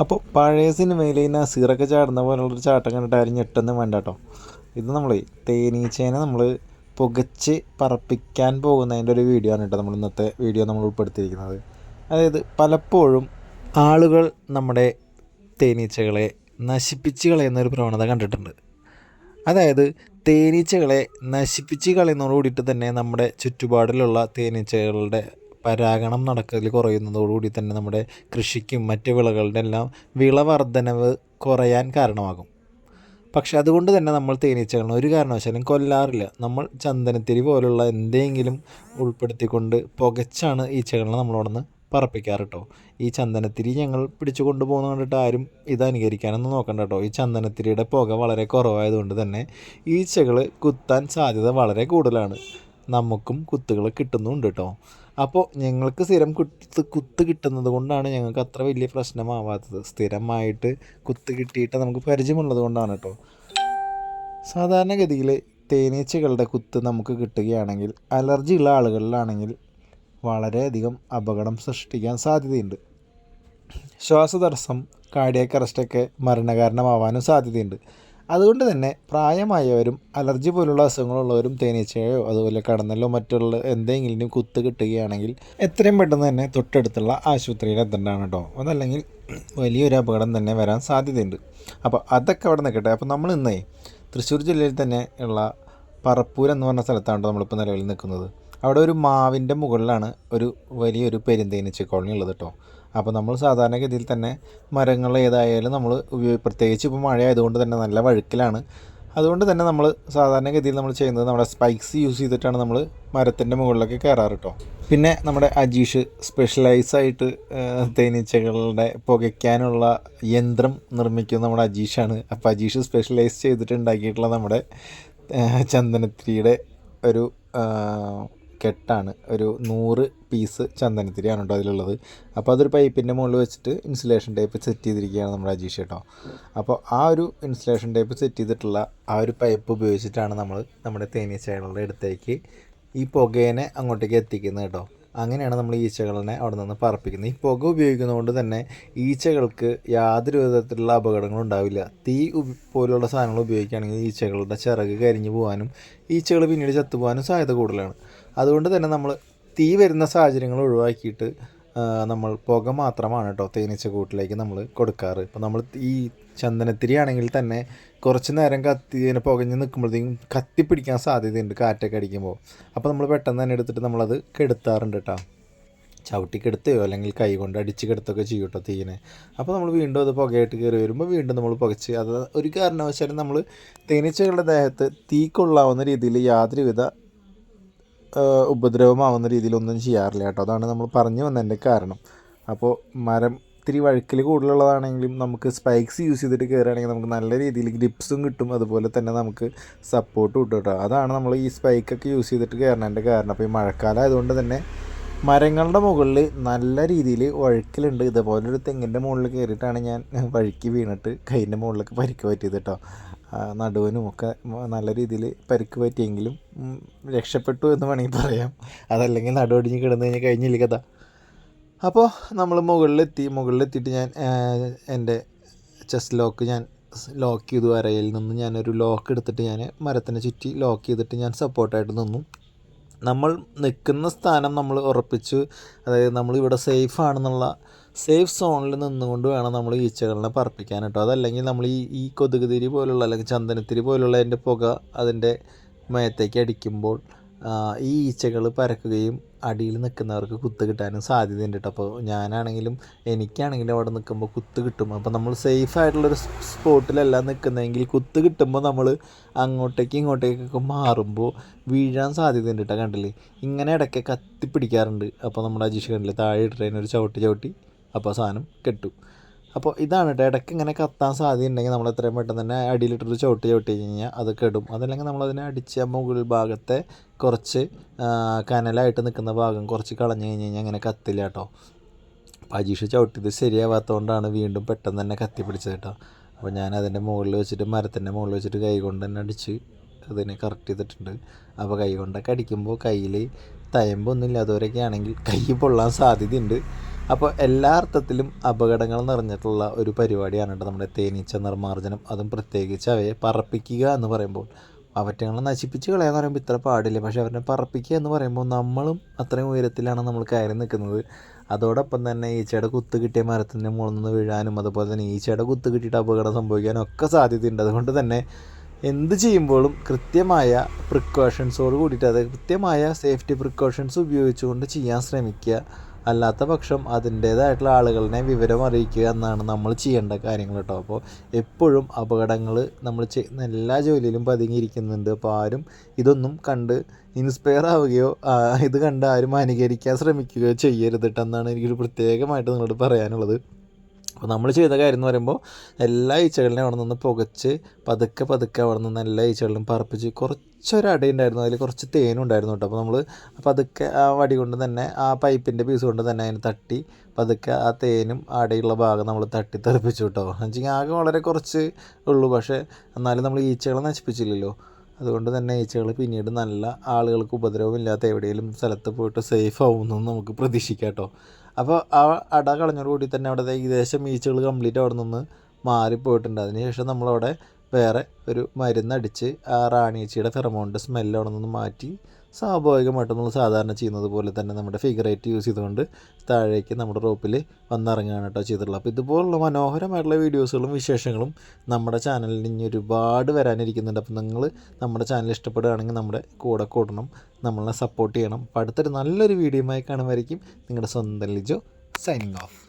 അപ്പോൾ പഴയ സിനിമയിൽ ഈ നസീറൊക്കെ ചാടുന്ന പോലുള്ളൊരു ചാട്ടം കണ്ടിട്ട് ആരും ഞെട്ടൊന്നും വേണ്ട കേട്ടോ ഇത് നമ്മൾ തേനീച്ചേനെ നമ്മൾ പുകച്ച് പറപ്പിക്കാൻ പോകുന്നതിന്റെ ഒരു വീഡിയോ ആണ് കേട്ടോ നമ്മൾ ഇന്നത്തെ വീഡിയോ നമ്മൾ ഉൾപ്പെടുത്തിയിരിക്കുന്നത്. അതായത് പലപ്പോഴും ആളുകൾ നമ്മുടെ തേനീച്ചകളെ നശിപ്പിച്ച് കളയുന്ന ഒരു പ്രവണത കണ്ടിട്ടുണ്ട്. അതായത് തേനീച്ചകളെ നശിപ്പിച്ച് കളയുന്നതോടുകൂടിയിട്ട് തന്നെ നമ്മുടെ ചുറ്റുപാടിലുള്ള തേനീച്ചകളുടെ പരാഗണം നടക്കൽ കുറയുന്നതോടുകൂടി തന്നെ നമ്മുടെ കൃഷിക്കും മറ്റ് വിളകളുടെ എല്ലാം വിളവർദ്ധനവ് കുറയാൻ കാരണമാകും. പക്ഷെ അതുകൊണ്ട് തന്നെ നമ്മൾ തേനീച്ചകളെ ഒരു കാരണവശാലും കൊല്ലാറില്ല. നമ്മൾ ചന്ദനത്തിരി പോലുള്ള എന്തെങ്കിലും ഉൾപ്പെടുത്തിക്കൊണ്ട് പുകച്ചാണ് ഈച്ചകളെ നമ്മളോടൊന്ന് പറപ്പിക്കാറ് കേട്ടോ ഈ ചന്ദനത്തിരി ഞങ്ങൾ പിടിച്ചു കൊണ്ടുപോകുന്ന കണ്ടിട്ട് ആരും ഇത് അനുകരിക്കാനൊന്നും നോക്കണ്ട കേട്ടോ. ഈ ചന്ദനത്തിരിയുടെ പുക വളരെ കുറവായതുകൊണ്ട് തന്നെ ഈച്ചകൾ കുത്താൻ സാധ്യത വളരെ കൂടുതലാണ്. നമുക്കും കുത്തുകൾ കിട്ടുന്നുണ്ട് കേട്ടോ. അപ്പോൾ ഞങ്ങൾക്ക് സ്ഥിരം കുത്ത് കുത്ത് കിട്ടുന്നത് കൊണ്ടാണ് ഞങ്ങൾക്ക് അത്ര വലിയ പ്രശ്നമാവാത്തത്. സ്ഥിരമായിട്ട് കുത്ത് കിട്ടിയിട്ട് നമുക്ക് പരിചയമുള്ളത് കൊണ്ടാണ് കേട്ടോ. സാധാരണഗതിയിൽ തേനീച്ചകളുടെ കുത്ത് നമുക്ക് കിട്ടുകയാണെങ്കിൽ അലർജി ഉള്ള ആളുകളിലാണെങ്കിൽ വളരെയധികം അപകടം സൃഷ്ടിക്കാൻ സാധ്യതയുണ്ട്. ശ്വാസതടസ്സം കാർഡിയക് അറസ്റ്റൊക്കെ മരണകാരണമാവാനും സാധ്യതയുണ്ട്. അതുകൊണ്ട് തന്നെ പ്രായമായവരും അലർജി പോലുള്ള അസുഖങ്ങളുള്ളവരും തേനീച്ചയോ അതുപോലെ കടന്നലോ മറ്റുള്ള എന്തെങ്കിലും കുത്ത് കിട്ടുകയാണെങ്കിൽ എത്രയും പെട്ടെന്ന് തന്നെ തൊട്ടടുത്തുള്ള ആശുപത്രിയിൽ എത്തേണ്ടതാണ് കേട്ടോ. അതല്ലെങ്കിൽ വലിയൊരു അപകടം തന്നെ വരാൻ സാധ്യതയുണ്ട്. അപ്പോൾ അതൊക്കെ അവിടെ നിൽക്കട്ടെ. അപ്പോൾ നമ്മൾ ഇന്നേ തൃശ്ശൂർ ജില്ലയിൽ തന്നെ ഉള്ള പറപ്പൂർ എന്ന് പറഞ്ഞ സ്ഥലത്താണ് നമ്മളിപ്പോൾ നിലവിൽ നിൽക്കുന്നത്. അവിടെ ഒരു മാവിന്റെ മുകളിലാണ് ഒരു വലിയൊരു പെരുന്തേനീച്ച കോളനി ഉള്ളത് കേട്ടോ. അപ്പോൾ നമ്മൾ സാധാരണഗതിയിൽ തന്നെ മരങ്ങൾ ഏതായാലും നമ്മൾ ഉപയോഗി പ്രത്യേകിച്ച് ഇപ്പോൾ മഴ ആയതുകൊണ്ട് തന്നെ നല്ല വഴുക്കിലാണ്. അതുകൊണ്ട് തന്നെ നമ്മൾ സാധാരണഗതിയിൽ നമ്മൾ ചെയ്യുന്നത് നമ്മുടെ സ്പൈക്സ് യൂസ് ചെയ്തിട്ടാണ് നമ്മൾ മരത്തിന്റെ മുകളിലൊക്കെ കയറാറ് കേട്ടോ പിന്നെ നമ്മുടെ അജീഷ് സ്പെഷ്യലൈസ് ആയിട്ട് തേനീച്ചകളുടെ പുകയ്ക്കാനുള്ള യന്ത്രം നിർമ്മിക്കുന്ന നമ്മുടെ അജീഷാണ്. അപ്പോൾ അജീഷ് സ്പെഷ്യലൈസ് ചെയ്തിട്ട് ഉണ്ടാക്കിയിട്ടുള്ള നമ്മുടെ ചന്ദനത്തിരിയുടെ ഒരു കെട്ടാണ്. ഒരു നൂറ് പീസ് ചന്ദനത്തിരിയാണ് കേട്ടോ അതിലുള്ളത്. അപ്പോൾ അതൊരു പൈപ്പിന്റെ മുകളിൽ വെച്ചിട്ട് ഇൻസുലേഷൻ ടൈപ്പ് സെറ്റ് ചെയ്തിരിക്കുകയാണ് നമ്മുടെ അജീഷ് കേട്ടോ അപ്പോൾ ആ ഒരു ഇൻസുലേഷൻ ടൈപ്പ് സെറ്റ് ചെയ്തിട്ടുള്ള ആ ഒരു പൈപ്പ് ഉപയോഗിച്ചിട്ടാണ് നമ്മൾ നമ്മുടെ തേനീച്ചകളുടെ അടുത്തേക്ക് ഈ പുകേനെ അങ്ങോട്ടേക്ക് എത്തിക്കുന്നത് കേട്ടോ. അങ്ങനെയാണ് നമ്മൾ ഈച്ചകളെ അവിടെ നിന്ന് പറപ്പിക്കുന്നത്. ഈ പുക ഉപയോഗിക്കുന്നതുകൊണ്ട് തന്നെ ഈച്ചകൾക്ക് യാതൊരു വിധത്തിലുള്ള അപകടങ്ങളും ഉണ്ടാവില്ല. തീ പോലുള്ള സാധനങ്ങൾ ഉപയോഗിക്കുകയാണെങ്കിൽ ഈച്ചകളുടെ ചിറക് കരിഞ്ഞു പോകാനും ഈച്ചകൾ പിന്നീട് ചത്തുപോകാനും സാധ്യത കൂടുതലാണ്. അതുകൊണ്ട് തന്നെ നമ്മൾ തീ വരുന്ന സാഹചര്യങ്ങൾ ഒഴിവാക്കിയിട്ട് നമ്മൾ പുക മാത്രമാണ് കേട്ടോ തേനീച്ച കൂട്ടിലേക്ക് നമ്മൾ കൊടുക്കാറ്. ഇപ്പോൾ നമ്മൾ ഈ ചന്ദനത്തിരി ആണെങ്കിൽ തന്നെ കുറച്ച് നേരം കത്തി ഇതിനെ പുകഞ്ഞ് നിൽക്കുമ്പോഴത്തേക്കും കത്തി പിടിക്കാൻ സാധ്യതയുണ്ട് കാറ്റൊക്കെ അടിക്കുമ്പോൾ. അപ്പോൾ നമ്മൾ പെട്ടെന്ന് തന്നെ എടുത്തിട്ട് നമ്മളത് കെടുത്താറുണ്ട് കേട്ടോ ചവിട്ടി കെടുത്തുകയോ അല്ലെങ്കിൽ കൈ കൊണ്ട് അടിച്ച് കെടുത്തൊക്കെ ചെയ്യും കേട്ടോ തീയിനെ. അപ്പോൾ നമ്മൾ വീണ്ടും അത് പുകയായിട്ട് കയറി വരുമ്പോൾ വീണ്ടും നമ്മൾ പുകച്ച് അത് ഒരു കാരണവശാലും നമ്മൾ തേനീച്ചകളുടെ ദേഹത്ത് തീ കൊള്ളാവുന്ന രീതിയിൽ യാതൊരുവിധ ഉപദ്രവമാവുന്ന രീതിയിലൊന്നും ചെയ്യാറില്ല കേട്ടോ. അതാണ് നമ്മൾ പറഞ്ഞു വന്നതിന്റെ കാരണം. അപ്പോൾ മരം ഇത്തിരി വഴുക്കൽ കൂടുതലുള്ളതാണെങ്കിലും നമുക്ക് സ്പൈക്സ് യൂസ് ചെയ്തിട്ട് കയറുകയാണെങ്കിൽ നമുക്ക് നല്ല രീതിയിൽ ഗ്രിപ്സും കിട്ടും. അതുപോലെ തന്നെ നമുക്ക് സപ്പോർട്ട് കിട്ടും കേട്ടോ. അതാണ് നമ്മൾ ഈ സ്പൈക്കൊക്കെ യൂസ് ചെയ്തിട്ട് കയറണതിന്റെ കാരണം. അപ്പോൾ ഈ മഴക്കാലം ആയതുകൊണ്ട് തന്നെ മരങ്ങളുടെ മുകളിൽ നല്ല രീതിയിൽ വഴുക്കലുണ്ട്. ഇതുപോലൊരു തെങ്ങിന്റെ മുകളിൽ കയറിയിട്ടാണ് ഞാൻ വഴുക്കി വീണിട്ട് കൈന്റെ മുകളിലൊക്കെ പരിക്ക് പറ്റിയത് കേട്ടോ. നടുവിനും ഒക്കെ നല്ല രീതിയിൽ പരിക്ക് പറ്റിയെങ്കിലും രക്ഷപ്പെട്ടു എന്ന് വേണമെങ്കിൽ പറയാം. അതല്ലെങ്കിൽ നടുവടിഞ്ഞ് കിടന്നു കഴിഞ്ഞാൽ കഴിഞ്ഞില്ല കഥ. അപ്പോൾ നമ്മൾ മുകളിലെത്തി മുകളിലെത്തിയിട്ട് ഞാൻ എന്റെ ചെസ്റ്റ് ലോക്ക് ഞാൻ ലോക്ക് ചെയ്തു. വരയിൽ നിന്ന് ഞാനൊരു ലോക്ക് എടുത്തിട്ട് ഞാൻ മരത്തിനെ ചുറ്റി ലോക്ക് ചെയ്തിട്ട് ഞാൻ സപ്പോർട്ടായിട്ട് നിന്നു. നമ്മൾ നിൽക്കുന്ന സ്ഥാനം നമ്മൾ ഉറപ്പിച്ച്. അതായത് നമ്മൾ ഇവിടെ സേഫ് ആണെന്നുള്ള സേഫ് സോണിൽ നിന്നുകൊണ്ട് വേണം നമ്മൾ ഈച്ചകളിനെ പറപ്പിക്കാൻ കേട്ടോ. അതല്ലെങ്കിൽ നമ്മൾ ഈ ഈ കൊതുകുതിരി പോലുള്ള അല്ലെങ്കിൽ ചന്ദനത്തിരി പോലുള്ള അതിന്റെ പുക അതിന്റെ മേത്തേക്ക് അടിക്കുമ്പോൾ ഈ ഈച്ചകൾ പരക്കുകയും അടിയിൽ നിൽക്കുന്നവർക്ക് കുത്ത് കിട്ടാനും സാധ്യതയുണ്ട് കേട്ടോ. അപ്പോൾ ഞാനാണെങ്കിലും എനിക്കാണെങ്കിലും അവിടെ നിൽക്കുമ്പോൾ കുത്ത് കിട്ടും. അപ്പോൾ നമ്മൾ സേഫ് ആയിട്ടുള്ളൊരു സ്പോട്ടിലല്ല നിൽക്കുന്നതെങ്കിൽ കുത്ത് കിട്ടുമ്പോൾ നമ്മൾ അങ്ങോട്ടേക്ക് ഇങ്ങോട്ടേക്കൊക്കെ മാറുമ്പോൾ വീഴാൻ സാധ്യതയുണ്ട് കേട്ടോ കണ്ടില്ലേ? ഇങ്ങനെ ഇടയ്ക്ക് കത്തിപ്പിടിക്കാറുണ്ട്. അപ്പോൾ നമ്മുടെ അജീഷ് കണ്ടില്ലേ? താഴെ ഇട്ടിട്ട് ചവിട്ടി ചവിട്ടി. അപ്പോൾ സാധനം കെട്ടു. അപ്പോൾ ഇതാണ് കേട്ടോ ഇടയ്ക്ക് ഇങ്ങനെ കത്താൻ സാധ്യതയുണ്ടെങ്കിൽ നമ്മൾ എത്രയും പെട്ടെന്ന് തന്നെ അടിയിലിട്ടൊരു ചവിട്ടി ചവിട്ടി കഴിഞ്ഞാൽ അത് കെടും. അതല്ലെങ്കിൽ നമ്മളതിനെ അടിച്ച് മുകൾ ഭാഗത്തെ കുറച്ച് കനലായിട്ട് നിൽക്കുന്ന ഭാഗം കുറച്ച് കളഞ്ഞു കഴിഞ്ഞ് കഴിഞ്ഞാൽ അങ്ങനെ കത്തില്ല കേട്ടോ അജീഷ് ചവിട്ടിയത് ശരിയാവാത്തതുകൊണ്ടാണ് വീണ്ടും പെട്ടെന്ന് തന്നെ കത്തി പിടിച്ചത് കേട്ടോ അപ്പോൾ ഞാൻ അതിന്റെ മുകളിൽ വെച്ചിട്ട് മരത്തിന്റെ മുകളിൽ വെച്ചിട്ട് കൈ കൊണ്ട് തന്നെ അടിച്ച് അതിനെ കറക്റ്റ് ചെയ്തിട്ടുണ്ട്. അപ്പോൾ കൈ കൊണ്ടൊക്കെ അടിക്കുമ്പോൾ കയ്യിൽ തയമ്പൊന്നും ഇല്ലാത്തവരൊക്കെ ആണെങ്കിൽ കൈ പൊള്ളാൻ സാധ്യതയുണ്ട്. അപ്പോൾ എല്ലാ അർത്ഥത്തിലും അപകടങ്ങൾ നിറഞ്ഞിട്ടുള്ള ഒരു പരിപാടിയാണ് കേട്ടോ നമ്മുടെ തേനീച്ച നിർമ്മാർജനം. അതും പ്രത്യേകിച്ച് അവയെ പറപ്പിക്കുക എന്ന് പറയുമ്പോൾ. അവറ്റങ്ങളെ നശിപ്പിച്ച് കളയാന്ന് പറയുമ്പോൾ ഇത്ര പാടില്ല. പക്ഷേ അവരെ പറപ്പിക്കുക എന്ന് പറയുമ്പോൾ നമ്മളും അത്രയും ഉയരത്തിലാണ് നമ്മൾ കയറി നിൽക്കുന്നത്. അതോടൊപ്പം തന്നെ ഈച്ചയുടെ കുത്ത് കിട്ടിയ മരത്തിന്റെ മുകളിൽ നിന്ന് വീഴാനും അതുപോലെ തന്നെ ഈച്ചയുടെ കുത്ത് കിട്ടിയിട്ട് അപകടം സംഭവിക്കാനും ഒക്കെ സാധ്യതയുണ്ട്. അതുകൊണ്ട് തന്നെ എന്ത് ചെയ്യുമ്പോഴും കൃത്യമായ പ്രിക്കോഷൻസോട് കൂടിയിട്ട് അതായത് കൃത്യമായ സേഫ്റ്റി പ്രിക്കോഷൻസ് ഉപയോഗിച്ചുകൊണ്ട് ചെയ്യാൻ ശ്രമിക്കുക. അല്ലാത്ത പക്ഷം അതിന്റേതായിട്ടുള്ള ആളുകളെ വിവരം അറിയിക്കുക എന്നാണ് നമ്മൾ ചെയ്യേണ്ട കാര്യങ്ങൾ കേട്ടോ. അപ്പോൾ എപ്പോഴും അപകടങ്ങൾ നമ്മൾ ചെയ്യുന്ന എല്ലാ ജോലിയിലും പതുങ്ങിയിരിക്കുന്നുണ്ട്. അപ്പോൾ ആരും ഇതൊന്നും കണ്ട് ഇൻസ്പയർ ആവുകയോ ഇത് കണ്ട് ആരും അനുകരിക്കാൻ ശ്രമിക്കുകയോ ചെയ്യരുത് കേട്ടോ എന്നാണ് എനിക്കൊരു പ്രത്യേകമായിട്ട് നിങ്ങളോട് പറയാനുള്ളത്. അപ്പോൾ നമ്മൾ ചെയ്ത കാര്യം എന്ന് പറയുമ്പോൾ എല്ലാ ഈച്ചകളിനെയും അവിടെ നിന്ന് പുകച്ച് പതുക്കെ പതുക്കെ അവിടെ നിന്ന് എല്ലാ ഈച്ചകളിലും പറപ്പിച്ച് കുറച്ചൊരു അടി ഉണ്ടായിരുന്നു. അതിൽ കുറച്ച് തേനും ഉണ്ടായിരുന്നു കേട്ടോ. അപ്പോൾ നമ്മൾ പതുക്കെ ആ വടി കൊണ്ട് തന്നെ ആ പൈപ്പിന്റെ പീസ് കൊണ്ട് തന്നെ അതിന് തട്ടി പതുക്കെ ആ തേനും അടയുള്ള ഭാഗം നമ്മൾ തട്ടി തെറിപ്പിച്ചു കേട്ടോ. എന്ന് വെച്ചാൽ ആകെ വളരെ കുറച്ച് ഉള്ളൂ. പക്ഷേ എന്നാലും നമ്മൾ ഈച്ചകളെ നശിപ്പിച്ചില്ലല്ലോ. അതുകൊണ്ട് തന്നെ ഈച്ചകൾ പിന്നീട് നല്ല ആളുകൾക്ക് ഉപദ്രവമില്ലാത്ത എവിടെയെങ്കിലും സ്ഥലത്ത് പോയിട്ട് സേഫ് ആവുമെന്ന് നമുക്ക് പ്രതീക്ഷിക്കാം കേട്ടോ. അപ്പോൾ ആ അട കളഞ്ഞോടുകൂടി തന്നെ അവിടെ ഏകദേശം ഈച്ചകൾ കംപ്ലീറ്റ് അവിടെ നിന്ന് മാറിപ്പോയിട്ടുണ്ട്. അതിനുശേഷം നമ്മളവിടെ വേറെ ഒരു മരുന്നടിച്ച് ആ റാണിയച്ചിയുടെ ഫെറമോണിന്റെ സ്മെല്ല് അവിടെ നിന്ന് മാറ്റി സ്വാഭാവികമായിട്ടും നമ്മൾ സാധാരണ ചെയ്യുന്നത് പോലെ തന്നെ നമ്മുടെ ഫിഗർ എയ്റ്റ് യൂസ് ചെയ്തുകൊണ്ട് താഴേക്ക് നമ്മുടെ റോപ്പിൽ വന്നിറങ്ങുകയാണ് കേട്ടോ ചെയ്തിട്ടുള്ളത്. അപ്പോൾ ഇതുപോലുള്ള മനോഹരമായിട്ടുള്ള വീഡിയോസുകളും വിശേഷങ്ങളും നമ്മുടെ ചാനലിൽ ഇനി ഒരുപാട് വരാനിരിക്കുന്നുണ്ട്. അപ്പോൾ നിങ്ങൾ നമ്മുടെ ചാനൽ ഇഷ്ടപ്പെടുകയാണെങ്കിൽ നമ്മുടെ കൂടെ കൂടണം നമ്മളെ സപ്പോർട്ട് ചെയ്യണം. അപ്പോൾ അടുത്തൊരു നല്ലൊരു വീഡിയോയുമായി കാണുമായിരിക്കും നിങ്ങളുടെ സ്വന്തം ലിജോ സൈനിങ് ഓഫ്